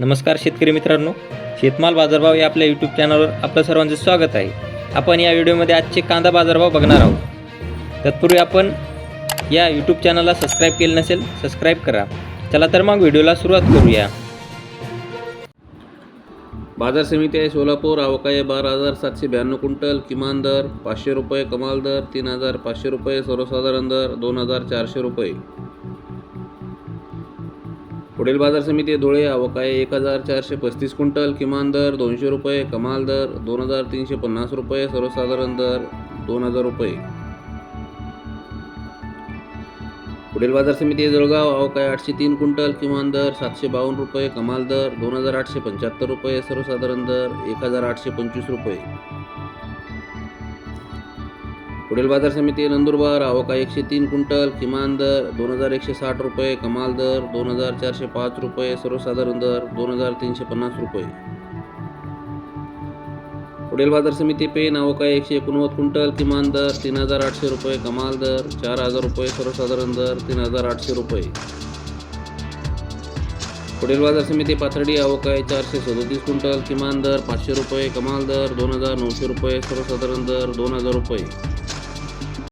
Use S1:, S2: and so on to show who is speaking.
S1: नमस्कार शेतकरी मित्रांनो शेतमाल बाजारभाव या आपल्या यूट्यूब चॅनलवर आपलं सर्वांचं स्वागत आहे. आपण या व्हिडिओमध्ये आजचे कांदा बाजारभाव बघणार आहोत. तत्पूर्वी आपण या यूट्यूब चॅनलला सबस्क्राईब केलं नसेल सबस्क्राईब करा. चला तर मग व्हिडिओला सुरुवात करूया.
S2: बाजार समिती आहे सोलापूर अवकाय बारा हजार सातशे ब्याण्णव क्विंटल किमान दर पाचशे रुपये कमाल दर तीन हजार पाचशे रुपये सर्वसाधारण दर दोन हजार चारशे रुपये. पुढील बाजार समिती धुळे अवकाळी एक हजार चारशे पस्तीस क्विंटल किमान दर दोनशे रुपये कमाल दर दोन हजार तीनशे पन्नास रुपये सर्वसाधारण दर दोन हजार रुपये. पुढील बाजार समिती जळगाव अवकाळी आठशे तीन क्विंटल किमान दर सातशे बावन्न रुपये कमाल दर दोन हजार आठशे पंच्याहत्तर रुपये सर्वसाधारण दर एक हजार आठशे पंचवीस रुपये. पुढील बाजार समिती नंदुरबार अवकाळी एकशे तीन क्विंटल किमान दर दोन हजार एकशे साठ रुपये कमाल दर दोन हजार चारशे पाच रुपये सर्वसाधारण दर दोन हजार तीनशे पन्नास रुपये. पुढील बाजार समिती पेन अवकाळी एकशे एकोणनव्वद क्विंटल किमान दर तीन हजार आठशे रुपये कमाल दर चार हजार रुपये सर्वसाधारण दर तीन हजार आठशे रुपये. पुढील बाजार समिती पाथर्डी आहे चारशे सदोतीस क्विंटल किमान दर पाचशे रुपये कमाल दर दोन हजार नऊशे रुपये सर्वसाधारण दर दोन हजार रुपये.